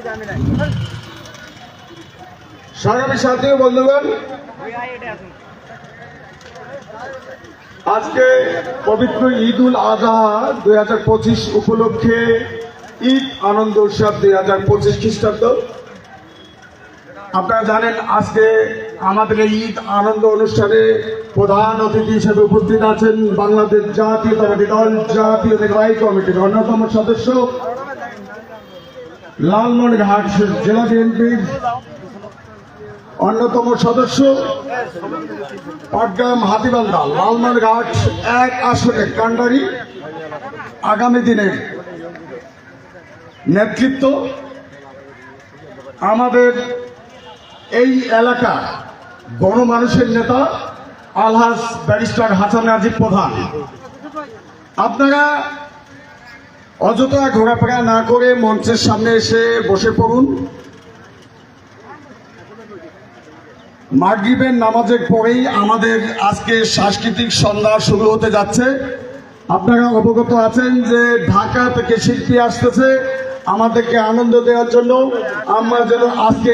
যাবে সংগ্রামী সাথী বন্ধুগণ আজকে পবিত্র ঈদ উল আজহা দুই হাজার পঁচিশ উপলক্ষে ঈদ আনন্দ উৎসব দুই হাজার পঁচিশ খ্রিস্টাব্দ। আপনারা জানেন আজকে আমাদের ঈদ আনন্দ অনুষ্ঠানে প্রধান অতিথি হিসেবে উপস্থিত আছেন বাংলাদেশ জাতীয়তাবাদী দল জাতীয় নির্বাহী কমিটির অন্যতম সদস্য, লালমনিরহাট জেলা বিএনপির অন্যতম সদস্য, পাটগ্রাম হাতিবান্ধা, লালমনিরহাট এক আসনের কান্ডারি আগামী দিনের নেতৃত্ব, আমাদের এই এলাকা গণমানুষের নেতা আলহাজ ব্যারিস্টার হাসান রাজীব প্রধান। আপনারা অযথা ঘোরাফেরা না করে মঞ্চের সামনে এসে বসে পড়ুন। মাগরিবের নামাজের পরেই আমাদের আজকে সাংস্কৃতিক সন্ধ্যা শুরু হতে যাচ্ছে। আপনারা অবগত আছেন যে ঢাকা থেকে শিল্পী আসতেছে আমাদেরকে আনন্দ দেওয়ার জন্য আমরা যেন আজকে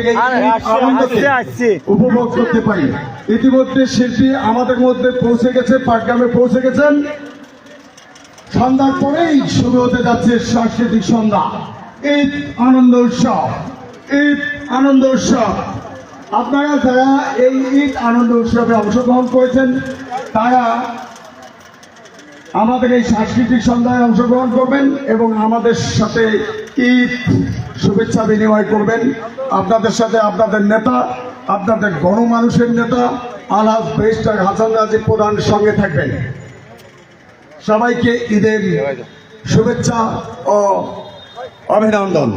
উপভোগ করতে পারি। ইতিমধ্যে শিল্পী আমাদের মধ্যে পৌঁছে গেছে পাটগ্রামে পৌঁছে গেছেন। সন্ধ্যার পরেই শুরু হতে যাচ্ছে সাংস্কৃতিক সন্ধ্যা। ঈদ আনন্দ উৎসব ঈদ আনন্দ উৎসব। আপনারা যারা এই ঈদ আনন্দ উৎসবে অংশগ্রহণ করেছেন তারা আমাদের এই সাংস্কৃতিক সন্ধ্যায় অংশগ্রহণ করবেন এবং আমাদের সাথে ঈদ শুভেচ্ছা বিনিময় করবেন? আপনাদের সাথে আপনাদের নেতা, আপনাদের গণমানুষের নেতা, আলহাজ বেস্টার হাসান রাজীব প্রধান সঙ্গে থাকবেন। সবাইকে ঈদের শুভেচ্ছা ও অভিনন্দন।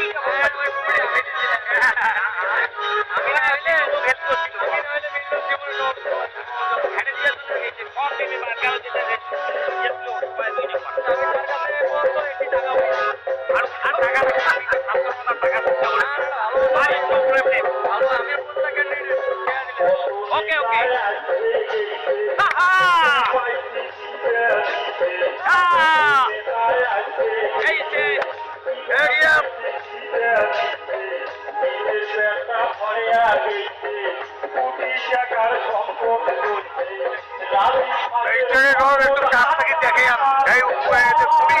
Brasil! É, não é এই খুবই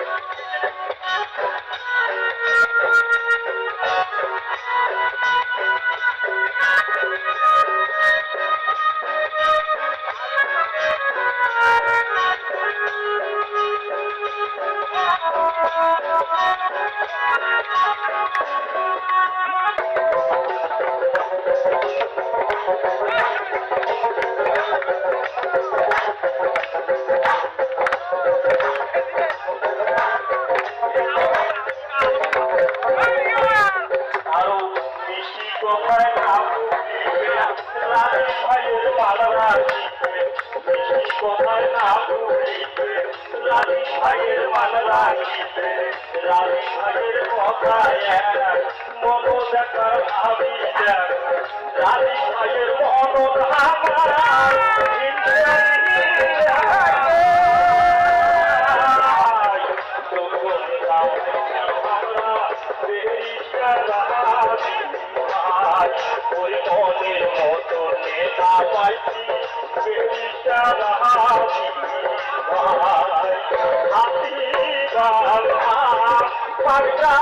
রানী ভাইয়ের কথায় এক মন দেখার ভাবি দেখ মন আমার গাল পাগলা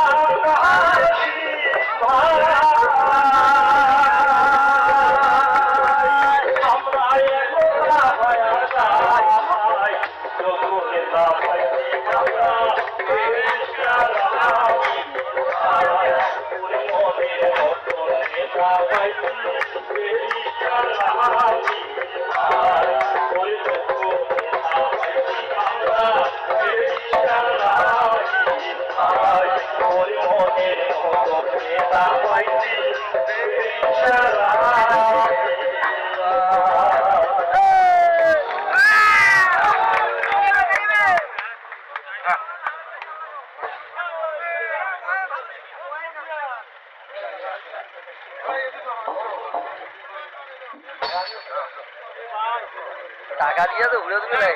টাকা দিয়ে তো ঘুরে তুমি নাই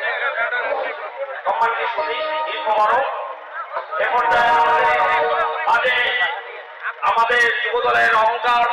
সম্মানিত সুধী ঈদ মোবারক এ পর্যায়ে আমাদের আমাদের অহংকার